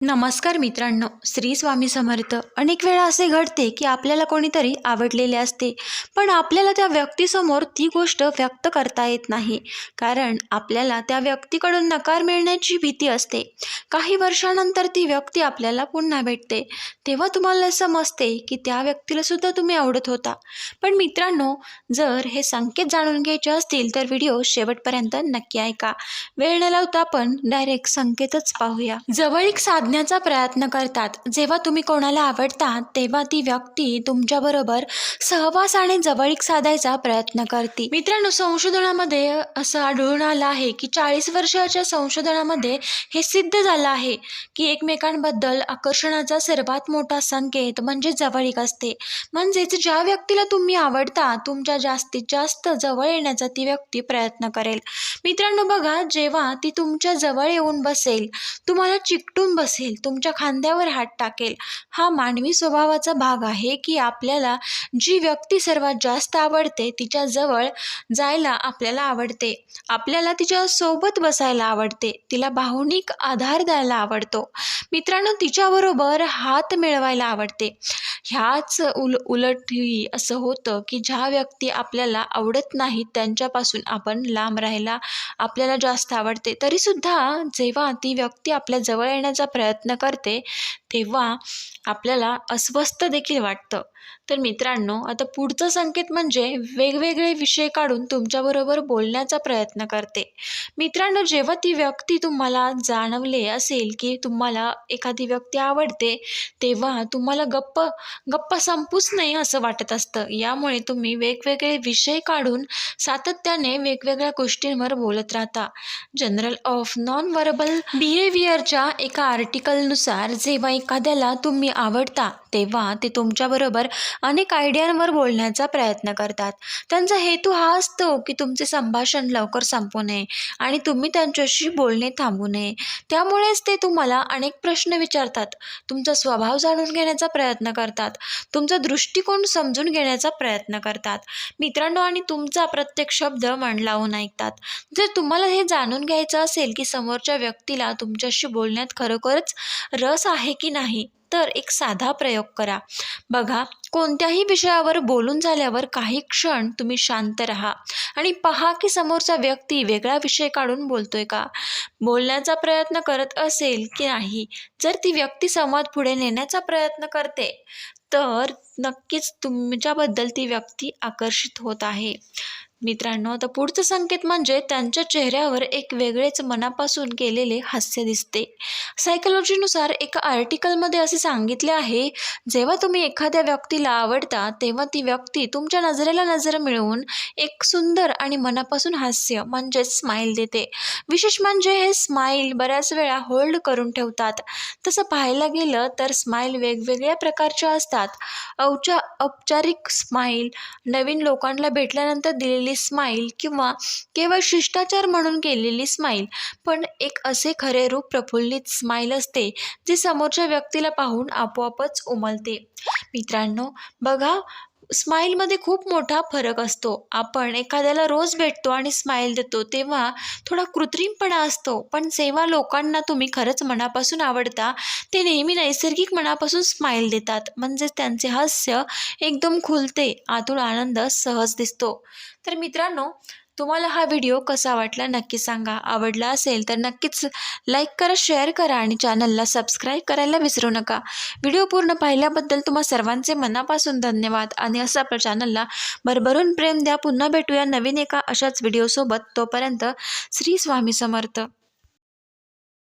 नमस्कार मित्रांनो श्री स्वामी समर्थ. अनेक वेळा असे घडते की आपल्याला कोणीतरी आवडलेले असते पण आपल्याला त्या व्यक्तीसमोर ती गोष्ट व्यक्त करता येत नाही. कारण आपल्याला त्या व्यक्तीकडून नकार मिळण्याची भीती असते. काही वर्षानंतर ती व्यक्ती आपल्याला पुन्हा भेटते. तेव्हा तुम्हाला समजते की त्या व्यक्तीला सुद्धा तुम्ही आवडत होता. पण मित्रांनो जर हे संकेत जाणून घ्यायचे असतील तर व्हिडिओ शेवटपर्यंत नक्की ऐका. वेळ न लावता आपण डायरेक्ट संकेतच पाहूया. जवळीक साधण्याचा प्रयत्न करतात. जेव्हा तुम्ही कोणाला आवडता तेव्हा ती व्यक्ती तुमच्याबरोबर सहवास आणि जवळीक साधायचा प्रयत्न करते. मित्रांनो संशोधनामध्ये असं आढळून आलं आहे की चाळीस वर्षाच्या संशोधनामध्ये हे सिद्ध झालं आहे की एकमेकांबद्दल आकर्षणाचा सर्वात मोठा संकेत म्हणजे जवळीक असते. म्हणजेच ज्या व्यक्तीला तुम्ही आवडता तुमच्या जास्तीत जास्त जवळ येण्याचा ती व्यक्ती प्रयत्न करेल. मित्रांनो बघा जेव्हा ती तुमच्या जवळ येऊन बसेल तुम्हाला चिकटून बसेल. तुमच्या खांद्यावर हात टाकेल. हा मानवी स्वभावाचा भाग आहे की आपल्याला जी व्यक्ती सर्वात जास्त आवडते तिच्याजवळ जायला आपल्याला आवडते. आपल्याला तिच्या सोबत बसायला आवडते. तिला भावनिक आधार द्यायला आवडतो. मित्रांनो तिच्याबरोबर हात मिळवायला आवडते. ह्याच उल उलटही असं होतं की ज्या व्यक्ती आपल्याला आवडत नाहीत त्यांच्यापासून आपण लांब राहायला आपल्याला जास्त आवडते. तरीसुद्धा जेव्हा ती व्यक्ती आपल्या जवळ येण्याचा प्रयत्न करते तेव्हा आपल्याला अस्वस्थ देखील वाटतं. तर मित्रांनो आता पुढचं संकेत म्हणजे वेगवेगळे विषय काढून तुमच्याबरोबर बोलण्याचा प्रयत्न करते. मित्रांनो जेव्हा ती व्यक्ती तुम्हाला जाणवले असेल की तुम्हाला एखादी व्यक्ती आवडते तेव्हा तुम्हाला गप्प गप्प संपूच नाही असं वाटत असतं. यामुळे तुम्ही वेगवेगळे विषय काढून सातत्याने वेगवेगळ्या गोष्टींवर बोलत राहता. जनरल ऑफ नॉन व्हर्बल बिहेवियरच्या एका आर्टिकलनुसार जेव्हा एखाद्याला तुम्ही आवडता तेव्हा ते तुमच्याबरोबर अनेक आयडियांवर बोलण्याचा प्रयत्न करतात. त्यांचा हेतू हा असतो की तुमचे संभाषण लवकर संपू नये आणि तुम्ही त्यांच्याशी बोलणे थांबू नये. त्यामुळेच ते तुम्हाला अनेक प्रश्न विचारतात. तुमचा स्वभाव जाणून घेण्याचा प्रयत्न करतात. तुमचा दृष्टिकोन समजून घेण्याचा प्रयत्न करतात. मित्रांनो आणि तुमचा प्रत्येक शब्द मन लावून ऐकतात. जर तुम्हाला हे जाणून घ्यायचं असेल की समोरच्या व्यक्तीला तुमच्याशी बोलण्यात खरोखरच रस आहे की नाही तर एक साधा प्रयोग करा. बघा कोणत्याही विषयावर बोलून झाल्यावर काही क्षण तुम्ही शांत राहा आणि पहा की समोरचा व्यक्ती वेगळा विषय काढून बोलतोय का? बोलण्याचा प्रयत्न करत असेल की नाही? जर ती व्यक्ती संवाद पुढे नेण्याचा प्रयत्न करते तर नक्कीच तुमच्याबद्दल ती व्यक्ती आकर्षित होत आहे. मित्रांनो आता पुढचं संकेत म्हणजे त्यांच्या चेहऱ्यावर एक वेगळेच मनापासून केलेले हास्य दिसते. सायकोलॉजीनुसार एका आर्टिकलमध्ये असे सांगितले आहे जेव्हा तुम्ही एखाद्या व्यक्तीला आवडता तेव्हा ती व्यक्ती तुमच्या नजरेला नजर मिळवून एक सुंदर आणि मनापासून हास्य म्हणजेच स्माईल देते. विशेष म्हणजे हे स्माईल बऱ्याच वेळा होल्ड करून ठेवतात. तसं पाहायला गेलं तर स्माईल वेगवेगळ्या प्रकारच्या असतात. औचा औपचारिक स्माईल नवीन लोकांना भेटल्यानंतर दिलेली स्माईल किंवा केवळ शिष्टाचार म्हणून केलेली स्माईल पण एक असे खरे रूप प्रफुल्लित स्माईल असते जे समोरच्या व्यक्तीला पाहून आपोआपच उमलते. मित्रांनो बघा स्माईलमध्ये खूप मोठा फरक असतो. आपण एखाद्याला रोज भेटतो आणि स्माईल देतो तेव्हा थोडा कृत्रिमपणा असतो. पण जेव्हा लोकांना तुम्ही खरंच मनापासून आवडता ते नेहमी नैसर्गिक मनापासून स्माईल देतात. म्हणजेच त्यांचे हास्य एकदम खुलते आतून आनंद सहज दिसतो. तर मित्रांनो तुम्हाला हा व्हिडिओ कसा वाटला नक्की सांगा. आवडला असेल तर नक्कीच लाईक करा शेअर करा आणि चॅनलला सबस्क्राईब करायला विसरू नका. व्हिडिओ पूर्ण पाहिल्याबद्दल तुम्हा सर्वांचे मनापासून धन्यवाद आणि असं आपल्या चॅनलला भरभरून प्रेम द्या. पुन्हा भेटूया नवीन एका अशाच व्हिडिओसोबत तोपर्यंत श्री स्वामी समर्थ.